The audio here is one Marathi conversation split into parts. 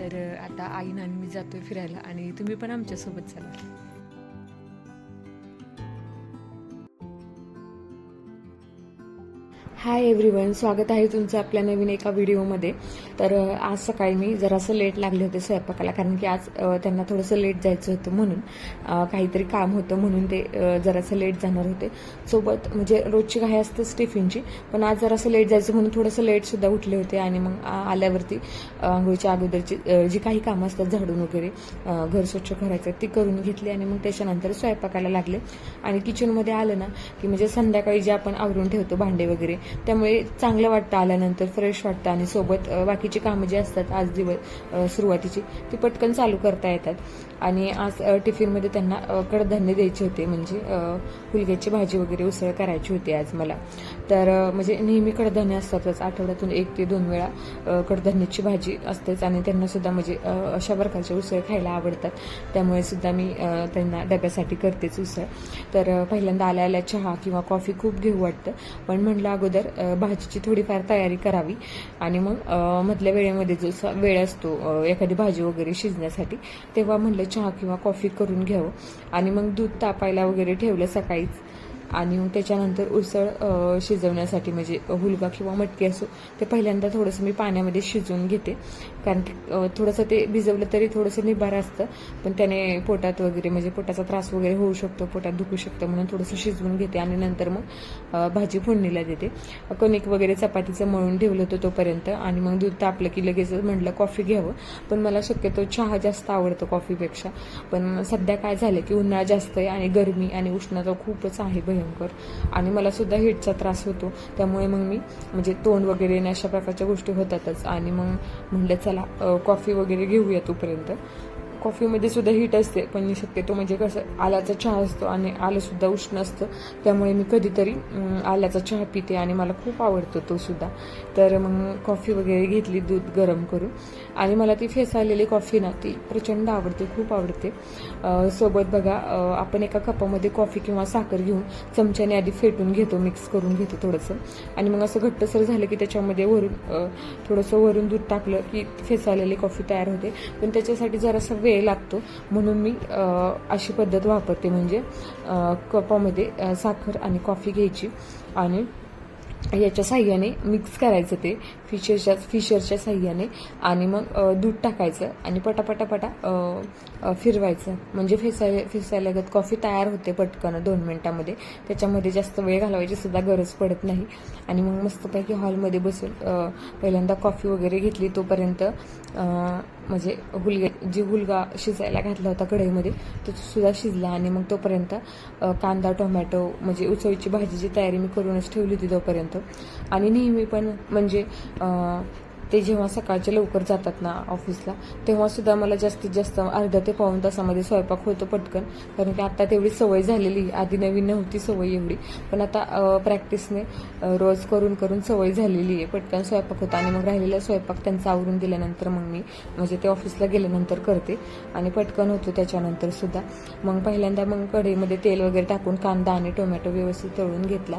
तर आता आई आम्ही मी जातोय फिरायला आणि तुम्ही पण आमच्यासोबत चला. हाय एव्हरीवन स्वागत आहे तुमचं आपल्या नवीन एका व्हिडिओमध्ये. तर आज सकाळी मी जरासं लेट लागले होते स्वयंपाकाला कारण की आज त्यांना थोडंसं लेट जायचं होतं म्हणून काहीतरी काम होतं म्हणून ते जरासं लेट जाणार होते. सोबत म्हणजे रोजची काही असतेच टिफिनची पण आज जरासं लेट जायचं म्हणून थोडंसं लेटसुद्धा उठले होते आणि मग आल्यावरती आंघोळीच्या अगोदरची जी काही कामं असतात झाडून वगैरे घर स्वच्छ करायचं ती करून घेतली आणि मग त्याच्यानंतर स्वयंपाकाला लागले. आणि किचनमध्ये आलं ना की म्हणजे संध्याकाळी जे आपण आवरून ठेवतो भांडे वगैरे त्यामुळे चांगलं वाटतं आल्यानंतर फ्रेश वाटतं आणि सोबत बाकीची कामं जी असतात आज दिवस सुरुवातीची ती पटकन चालू करता येतात. आणि आज टिफिनमध्ये त्यांना कडधान्य द्यायचे होते म्हणजे फुलग्याची भाजी वगैरे उसळ करायची होती आज मला. तर म्हणजे नेहमी कडधान्य असतातच आठवड्यातून एक ते दोन वेळा कडधान्याची भाजी असतेच आणि त्यांना सुद्धा म्हणजे अशा प्रकारचे उसळ खायला आवडतात. त्यामुळे सुद्धा मी त्यांना डब्यासाठी करतेच उसळ. तर पहिल्यांदा आल्या आल्या चहा किंवा कॉफी खूप घेऊ वाटतं. पण म्हणलं अगोदर अ, भाजीची थोडीफार तयारी करावी. आणि मग मधल्या वेळेमध्ये जो स- वेळ असतो एखादी भाजी वगैरे शिजण्यासाठी तेव्हा म्हणलं चहा किंवा कॉफी करून घ्यावं. आणि मग दूध तापायला वगैरे ठेवलं सकाळीच. आणि मग त्याच्यानंतर उसळ शिजवण्यासाठी म्हणजे हुलगा किंवा मटकी असो ते पहिल्यांदा थोडंसं मी पाण्यामध्ये शिजवून घेते. कारण की थोडंसं ते भिजवलं तरी थोडंसं निबार असतं पण त्याने पोटात वगैरे म्हणजे पोटाचा त्रास वगैरे होऊ शकतो पोटात दुखू शकतं म्हणून थोडंसं शिजवून घेते आणि नंतर मग भाजी फोडणीला देते. कणिक वगैरे चपातीचं मळून ठेवलं होतं तोपर्यंत आणि मग दूध तापलं की लगेच म्हटलं कॉफी घ्यावं. पण मला शक्यतो चहा जास्त आवडतो कॉफीपेक्षा. पण सध्या काय झालं की उन्हाळा जास्त आहे आणि गरमी आणि उष्णता खूपच आहे भयंकर. आणि मला सुद्धा हिटचा त्रास होतो. त्यामुळे मग मी म्हणजे तोंड वगैरे आणि अशा प्रकारच्या गोष्टी होतातच. आणि मग म्हणलं चला कॉफी वगैरे घेऊया तोपर्यंत. कॉफीमध्ये सुद्धा हीट असते पण मी शक्यतो म्हणजे कसं आल्याचा चहा असतो आणि आलं सुद्धा उष्ण असतं. त्यामुळे मी कधीतरी आल्याचा चहा पिते आणि मला खूप आवडतो तो सुद्धा. तर मग कॉफी वगैरे घेतली दूध गरम करून. आणि मला ती फेसाळलेली कॉफी ना ती प्रचंड आवडते खूप आवडते. सोबत बघा आपण एका कपामध्ये कॉफी किंवा साखर घेऊन चमच्याने आधी फेटून घेतो मिक्स करून घेतो थोडंसं. आणि मग असं घट्टसर झालं की त्याच्यामध्ये वरून थोडंसं वरून दूध टाकलं की फेसाळलेली कॉफी तयार होते. पण त्याच्यासाठी जरासं वेळ लागतो. म्हणून मी अशी पद्धत वापरते. म्हणजे कपामध्ये साखर आणि कॉफी घ्यायची आणि याच्या साह्याने मिक्स करायचं ते फिशरच्या फिशरच्या साह्याने आणि मग दूध टाकायचं आणि पटापटापटा फिरवायचं. म्हणजे फिसाय फिसायलागत कॉफी तयार होते पटकन दोन मिनटामध्ये. त्याच्यामध्ये जास्त वेळ घालवायची सुद्धा गरज पडत नाही. आणि मग मस्तपैकी हॉलमध्ये बसून पहिल्यांदा कॉफी वगैरे घेतली तोपर्यंत म्हणजे हुलगे जी हुलगा शिजायला घातला होता कढईमध्ये तो सुद्धा शिजला आणि मग तोपर्यंत कांदा टोमॅटो म्हणजे उसळीची भाजीची तयारी मी करूनच ठेवली होती तोपर्यंत. आणि नेहमी पण म्हणजे ते जेव्हा सकाळचे लवकर जातात ना ऑफिसला तेव्हा सुद्धा मला जास्तीत जास्त अर्धा ते पाऊण तासामध्ये स्वयंपाक होतो पटकन. कारण की आता तेवढी सवय झालेली आहे. आधी नवीन नव्हती सवय एवढी. पण आता प्रॅक्टिसने रोज करून करून सवय झालेली आहे. पटकन स्वयंपाक होता आणि मग राहिलेला स्वयंपाक त्यांचा आवरून दिल्यानंतर मग मी म्हणजे ते ऑफिसला गेल्यानंतर करते. आणि पटकन होतो त्याच्यानंतर सुद्धा. मग पहिल्यांदा मग कढईमध्ये तेल वगैरे टाकून कांदा आणि टोमॅटो व्यवस्थित तळून घेतला.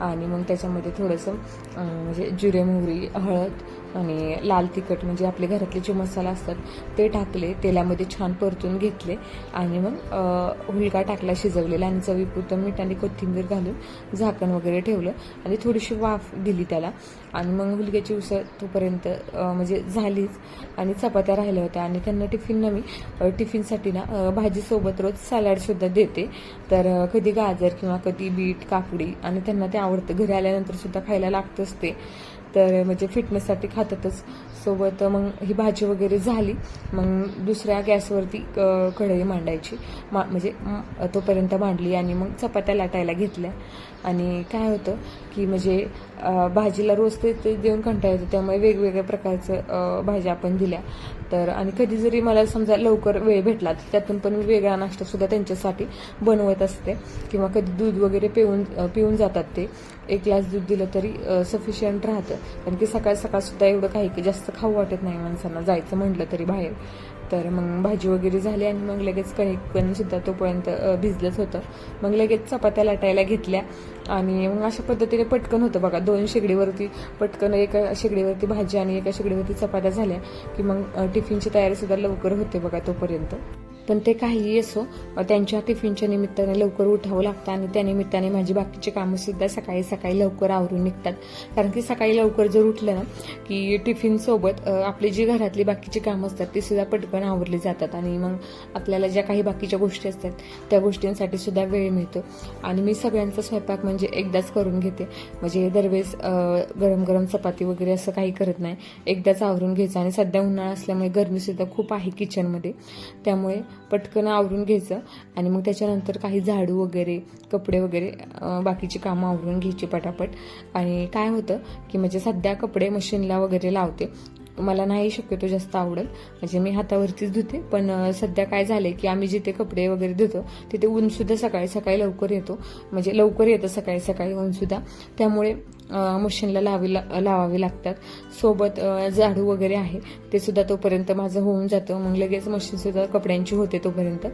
आणि मग त्याच्यामध्ये थोडंसं म्हणजे जिरे मोहरी हळद आणि लाल तिखट म्हणजे आपले घरातले जे मसाला असतात ते टाकले तेलामध्ये छान परतून घेतले आणि मग अं, हुलगा टाकला शिजवलेला आणि चवीपुरतं मीठ आणि कोथिंबीर घालून झाकण वगैरे ठेवलं आणि थोडीशी वाफ दिली त्याला. आणि मग हुलग्याची उसळ तोपर्यंत म्हणजे झालीच आणि चपात्या राहिल्या होत्या आणि त्यांना टिफिनला मी टिफिनसाठी ना भाजीसोबत रोज सॅलडसुद्धा देते. तर कधी गाजर किंवा कधी बीट काकडी आणि त्यांना ते आवडतं. घरी आल्यानंतर सुद्धा खायला लागतंच ते. तर म्हणजे फिटनेससाठी खातातच. सोबत मग ही भाजी वगैरे झाली. मग दुसऱ्या गॅसवरती कढई मांडायची. मा म्हणजे तोपर्यंत मांडली आणि मग चपात्या लाटायला घेतल्या. आणि काय होतं की म्हणजे भाजीला रोज ते ते देऊन कंटाळ येतो. त्यामुळे वेगवेगळ्या प्रकारचं भाज्या आपण दिल्या. तर आणि कधी जरी मला समजा लवकर वेळ भेटला तर त्यातून पण मी वेगळा नाश्तासुद्धा त्यांच्यासाठी बनवत असते. किंवा कधी दूध वगैरे पिऊन पिऊन जातात ते. एक ग्लास दूध दिलं तरी सफिशियंट राहतं. कारण की सकाळ सकाळसुद्धा एवढं काही की जास्त खाऊ वाटत नाही माणसांना. जायचं म्हटलं तरी बाहेर. तर मग भाजी वगैरे झाली आणि मग लगेच कणिक पण सुद्धा तोपर्यंत भिजलंच होतं. मग लगेच चपात्या लाटायला घेतल्या. आणि मग अशा पद्धतीने पटकन होतं बघा. दोन शेगडीवरती पटकन एका शेगडीवरती भाजी आणि एका शेगडीवरती चपात्या झाल्या की मग टिफिनची तयारी सुद्धा लवकर होते बघा तोपर्यंत. पण ते काहीही असो त्यांच्या टिफिनच्या निमित्ताने लवकर उठावं लागतं आणि त्या निमित्ताने माझी बाकीची कामं सुद्धा सकाळी सकाळी लवकर आवरून निघतात. कारण की सकाळी लवकर जर उठलं ना की टिफिन सोबत आपली जी घरातली बाकीची कामं असतात ती सुद्धा पटकन आवरली जातात आणि मग आपल्याला ज्या काही बाकीच्या गोष्टी असतात त्या गोष्टींसाठी सुद्धा वेळ मिळतो. आणि मी सगळ्यांचा स्वयंपाक म्हणजे एकदाच करून घेते. म्हणजे दरवेळेस गरम गरम चपाती वगैरे असं काही करत नाही. एकदाच आवरून घ्यायचं. आणि सध्या उन्हाळा असल्यामुळे गरमी सुद्धा खूप आहे किचनमध्ये त्यामुळे पटकन आवरून घ्यायचं. आणि मग त्याच्यानंतर काही झाडू वगैरे कपडे वगैरे बाकीची कामं आवरून घ्यायची पटापट. आणि काय होतं की म्हणजे सध्या कपडे मशीनला वगैरे लावते. मला नाही शक्यतो जास्त आवडेल म्हणजे मी हातावरतीच धुते. पण सध्या काय झालंय की आम्ही जिथे कपडे वगैरे धुतो तिथे ऊनसुद्धा सकाळी सकाळी लवकर येतो. म्हणजे लवकर येतं सकाळी सकाळी ऊनसुद्धा त्यामुळे मशीनला लावी ला- लावावे लागतात. सोबत झाडू वगैरे आहे. ते सुद्धा तोपर्यंत माझं होऊन जातं. मग लगेच मशीनसुद्धा कपड्यांची होते तोपर्यंत.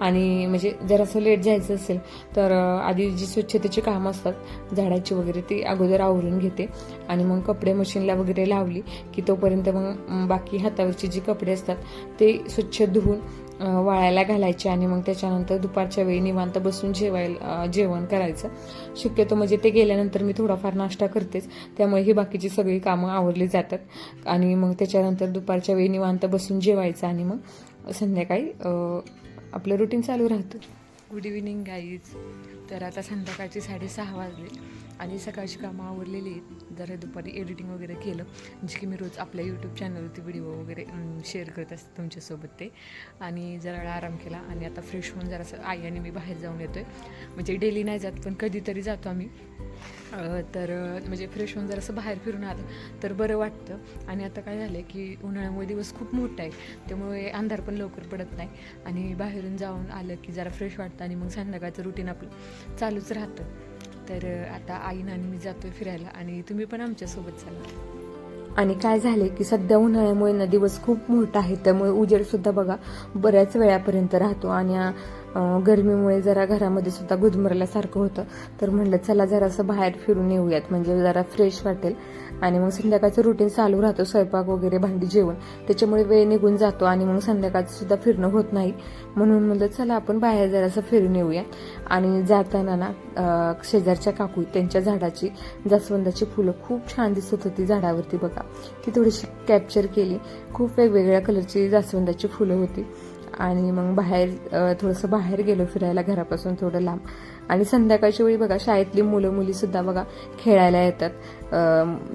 आणि म्हणजे जर असं लेट जायचं असेल तर आधी जी स्वच्छतेची कामं असतात झाडाची वगैरे ती अगोदर आवरून घेते. आणि मग कपडे मशीनला वगैरे लावली की तोपर्यंत मग बाकी हातावरची जी कपडे असतात ते स्वच्छ धुवून वाळायला घालायचे आणि मग त्याच्यानंतर दुपारच्या वेळी निवांत बसून जेवायला जेवण करायचं. शक्यतो म्हणजे ते गेल्यानंतर मी थोडाफार नाश्ता करतेच. त्यामुळे ही बाकीची सगळी कामं आवरली जातात. आणि मग त्याच्यानंतर दुपारच्या वेळी निवांत बसून जेवायचं आणि मग संध्याकाळी आपलं रुटीन चालू राहतं. गुड इव्हिनिंग गाईज तर आता संध्याकाळची साडेसहा वाजले. आणि सकाळची कामं आवरलेली आहेत. जरा दुपारी एडिटिंग वगैरे केलं. जे की मी रोज आपल्या यूट्यूब चॅनलवरती व्हिडिओ वगैरे शेअर करत असते तुमच्यासोबत ते. आणि जरा वेळा आराम केला आणि आता फ्रेश होऊन जरासं आई आणि मी बाहेर जाऊन येतो आहे म्हणजे डेली नाही जात पण कधीतरी जातो आम्ही. तर म्हणजे फ्रेश होऊन जरासं बाहेर फिरून आलं तर बरं वाटतं. आणि आता काय झालं की उन्हाळ्यामुळे दिवस खूप मोठा आहे. त्यामुळे अंधार पण लवकर पडत नाही. आणि बाहेरून जाऊन आलं की जरा फ्रेश वाटतं आणि मग संध्याकाळचं रुटीन आपलं चालूच राहतं. तर आता आई आणि मी जातोय फिरायला आणि तुम्ही पण आमच्यासोबत चला. आणि काय झाले की सध्या उन्हाळ्यामुळे ना दिवस खूप मोठा आहे त्यामुळे उजेड सुद्धा बघा बऱ्याच वेळापर्यंत राहतो आणि गरमीमुळे जरा घरामध्ये सुद्धा गुदमरल्यासारखं होतं. तर म्हणलं चला जरासं बाहेर फिरून येऊयात म्हणजे जरा फ्रेश वाटेल. आणि मग संध्याकाळचं रुटीन चालू राहतो स्वयंपाक वगैरे भांडी जेवण. त्याच्यामुळे वेळ निघून जातो आणि मग संध्याकाळचं सुद्धा फिरणं होत नाही. म्हणून म्हणलं चला आपण बाहेर जरासं फिरून येऊया आणि जाताना ना शेजारच्या काकू त्यांच्या झाडाची जास्वंदाची फुलं खूप छान दिसत होती झाडावरती बघा. ती थोडीशी कॅप्चर केली. खूप वेगवेगळ्या कलरची जास्वंदाची फुलं होती. आणि मग बाहेर थोडंसं बाहेर गेलो फिरायला घरापासून थोडं लांब. आणि संध्याकाळच्या वेळी बघा शाळेतली मुलं मुली सुद्धा बघा खेळायला येतात.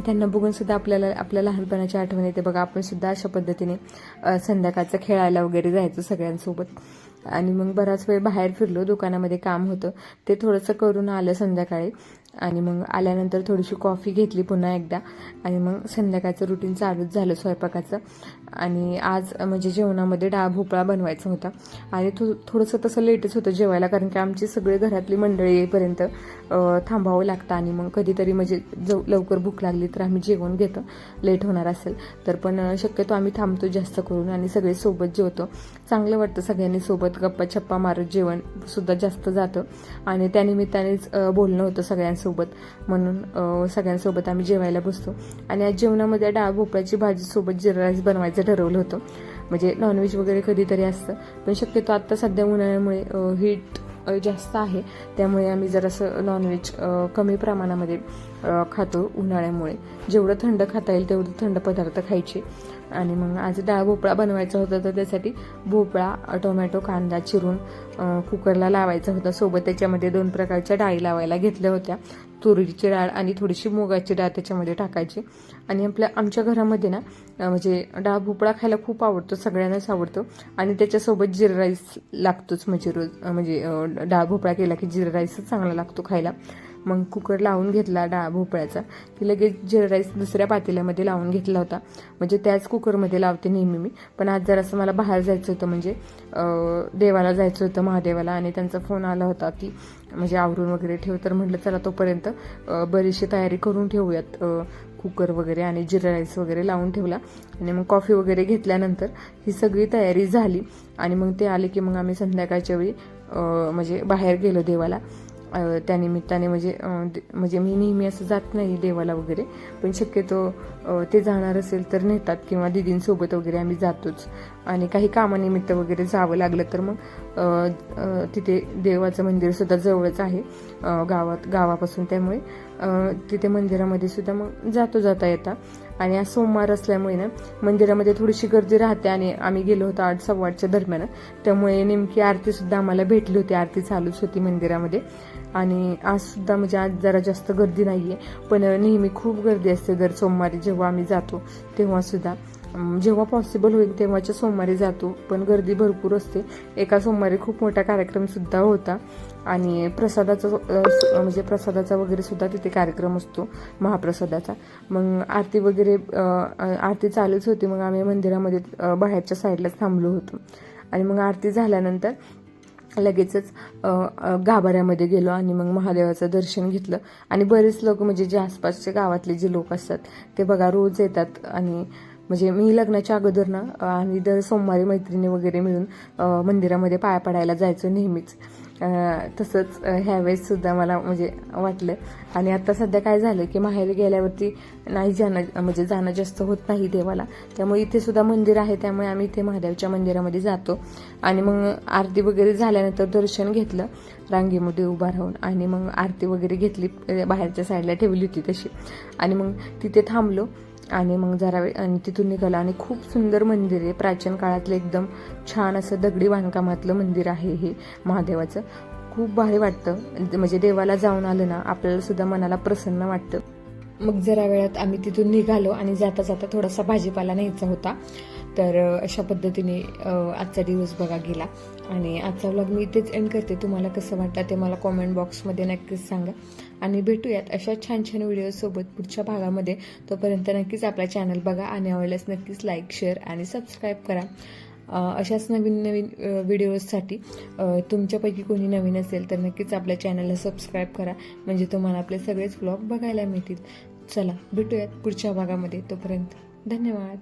त्यांना बघून सुद्धा आपल्याला आपल्या लहानपणाची आठवण येते. बघा आपण सुद्धा अशा पद्धतीने संध्याकाळचं खेळायला वगैरे जायचं सगळ्यांसोबत. आणि मग बराच वेळ बाहेर फिरलो दुकानामध्ये काम होतं. ते थोडंसं करून आलं संध्याकाळी. आणि मग आल्यानंतर थोडीशी कॉफी घेतली पुन्हा एकदा. आणि मग संध्याकाळचं रुटीन चालूच झालं स्वयंपाकाचं. आणि आज म्हणजे जेवणामध्ये डाळ भोपळा बनवायचा होता. आणि थो थोडंसं तसं लेटच होतं जेवायला कारण की आमची सगळे घरातली मंडळी येईपर्यंत थांबावं लागतं आणि मग कधीतरी म्हणजे जव लवकर भूक लागली तर आम्ही जेवण घेतो. लेट होणार असेल तर पण शक्यतो आम्ही थांबतो जास्त करून आणि सगळे सोबत जेवतो. चांगलं वाटतं सगळ्यांनी सोबत गप्पा छप्पा मारत जेवणसुद्धा जास्त जातं. आणि त्यानिमित्तानेच बोलणं होतं सगळ्यांसोबत. म्हणून सगळ्यांसोबत आम्ही जेवायला बसतो. आणि आज जेवणामध्ये डाळ भोपळ्याची भाजी सोबत जिरा राईस बनवायचं ठरवलं होतं. म्हणजे नॉनव्हेज वगैरे कधीतरी असतं. पण शक्यतो आत्ता सध्या उन्हाळ्यामुळे हीट जास्त आहे. त्यामुळे आम्ही जरासं नॉनव्हेज कमी प्रमाणामध्ये खातो उन्हाळ्यामुळे. जेवढं थंड खाता येईल तेवढं थंड पदार्थ खायचे. आणि मग आज डाळ भोपळा बनवायचा होता तर त्यासाठी भोपळा टोमॅटो कांदा चिरून कुकरला लावायचा होता. सोबत त्याच्यामध्ये दोन प्रकारच्या डाळी लावायला घेतल्या होत्या. तुरीची डाळ आणि थोडीशी मुगाची डाळ त्याच्यामध्ये टाकायची. आणि आपल्या आमच्या घरामध्ये ना म्हणजे डाळ भोपळा खायला खूप आवडतो सगळ्यांनाच आवडतो. आणि त्याच्यासोबत जिरा राईस लागतोच म्हणजे रोज म्हणजे डाळ भोपळा केला की जिरा राईसच चांगला लागतो खायला. मग कुकर लावून घेतला डाळ भोपळ्याचा. की लगेच जिरा राईस दुसऱ्या पातेल्यामध्ये लावून घेतला होता. म्हणजे त्याच कुकरमध्ये लावते नेहमी मी. पण आज जरासं मला बाहेर जायचं होतं म्हणजे देवाला जायचं होतं महादेवाला. आणि त्यांचा फोन आला होता की म्हणजे आवरून वगैरे ठेव. तर म्हटलं चला तोपर्यंत बरीचशी तयारी करून ठेवूयात. कुकर वगैरे आणि जिरा राईस वगैरे लावून ठेवला. आणि मग कॉफी वगैरे घेतल्यानंतर ही सगळी तयारी झाली. आणि मग ते आले की मग आम्ही संध्याकाळच्या वेळी म्हणजे बाहेर गेलो देवाला. त्यानिमित्ताने म्हणजे दे- म्हणजे मी नेहमी असं जात नाही देवाला वगैरे पण शक्यतो ते जाणार असेल तर नेतात किंवा दिदींसोबत वगैरे आम्ही जातोच. आणि काही कामानिमित्त वगैरे जावं लागलं तर मग तिथे देवाचं मंदिर सुद्धा जवळच आहे गावात गावापासून त्यामुळे तिथे मंदिरामध्ये सुद्धा मग जातो जाता येता. आणि आज सोमवार असल्यामुळे ना मंदिरामध्ये थोडीशी गर्दी राहते आणि आम्ही गेलो होतो आठ सव्वा आठच्या दरम्यान. त्यामुळे नेमकी आरती सुद्धा आम्हाला भेटली होती आरती चालूच होती मंदिरामध्ये. आणि आज सुद्धा म्हणजे आज जरा जास्त गर्दी नाही आहे पण नेहमी खूप गर्दी असते दर सोमवारी जेव्हा आम्ही जातो तेव्हा सुद्धा. जेव्हा पॉसिबल होईल तेव्हाच्या सोमवारी जातो पण गर्दी भरपूर असते. एका सोमवारी खूप मोठा कार्यक्रम सुद्धा होता. आणि प्रसादाचं म्हणजे प्रसादाचा वगैरे सुद्धा तिथे कार्यक्रम असतो महाप्रसादाचा. मग आरती वगैरे आरती चालूच होती. मग आम्ही मंदिरामध्ये बाहेरच्या साईडलाच थांबलो होतो. आणि मग आरती झाल्यानंतर लगेचच गाभाऱ्यामध्ये गेलो आणि मग महादेवाचं दर्शन घेतलं. आणि बरेच लोक म्हणजे जे आसपासचे गावातले जे लोक असतात ते बघा रोज येतात. आणि म्हणजे मी लग्नाच्या अगोदर ना आम्ही दर सोमवारी मैत्रिणी वगैरे मिळून मंदिरामध्ये पाया पडायला जायचो नेहमीच. तसंच ह्यावेळेससुद्धा ह्यावेळेस सुद्धा मला म्हणजे वाटलं. आणि आता सध्या काय झालं की माहेरी गेल्यावरती नाही जाणं म्हणजे जाणं जास्त होत नाही देवाला. त्यामुळे इथे सुद्धा मंदिर आहे त्यामुळे आम्ही इथे महादेवच्या मंदिरामध्ये जातो. आणि मग आरती वगैरे झाल्यानंतर दर्शन घेतलं. रांगेमध्ये उभा राहून आणि मग आरती वगैरे घेतली बाहेरच्या साईडला ठेवली होती तशी. आणि मग तिथे थांबलो. आणि मग जरा वेळ आणि तिथून निघालं. आणि खूप सुंदर मंदिर आहे. प्राचीन काळातलं एकदम छान असं दगडी बांधकामातलं मंदिर आहे हे महादेवाचं. खूप भारी वाटतं. म्हणजे देवाला जाऊन आलं ना आपल्याला सुद्धा मनाला प्रसन्न वाटतं. मग जरा वेळात आम्ही तिथून निघालो आणि जाता जाता थोडासा भाजीपाला न्यायचा होता. तर अशा पद्धतीने आजचा दिवस बघा गेला. आणि आजचा व्लॉग मी इथेच एंड करते. तुम्हाला कसं वाटतं ते मला कॉमेंट बॉक्समध्ये नक्कीच सांगा. आणि भेटूयात अशा छान छान व्हिडिओसोबत पुढच्या भागामध्ये. तोपर्यंत नक्कीच आपला चॅनल बघा आणि आवडल्यास नक्कीच लाईक शेअर आणि सबस्क्राईब करा. अशाच नवीन नवीन व्हिडिओजसाठी तुमच्यापैकी कोणी नवीन असेल तर नक्कीच आपल्या चॅनलला सबस्क्राईब करा. म्हणजे तुम्हाला आपले सगळेच ब्लॉग बघायला मिळतील. चला भेटूयात पुढच्या भागामध्ये. तोपर्यंत धन्यवाद.